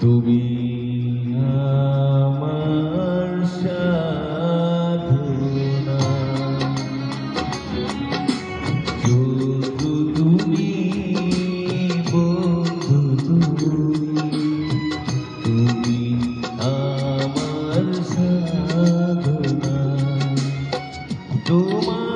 তুমি। আমার সাধনা। শুধু তুমি বন্ধু তুমি তুমি আমার সাধনা। তোমার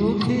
সুখী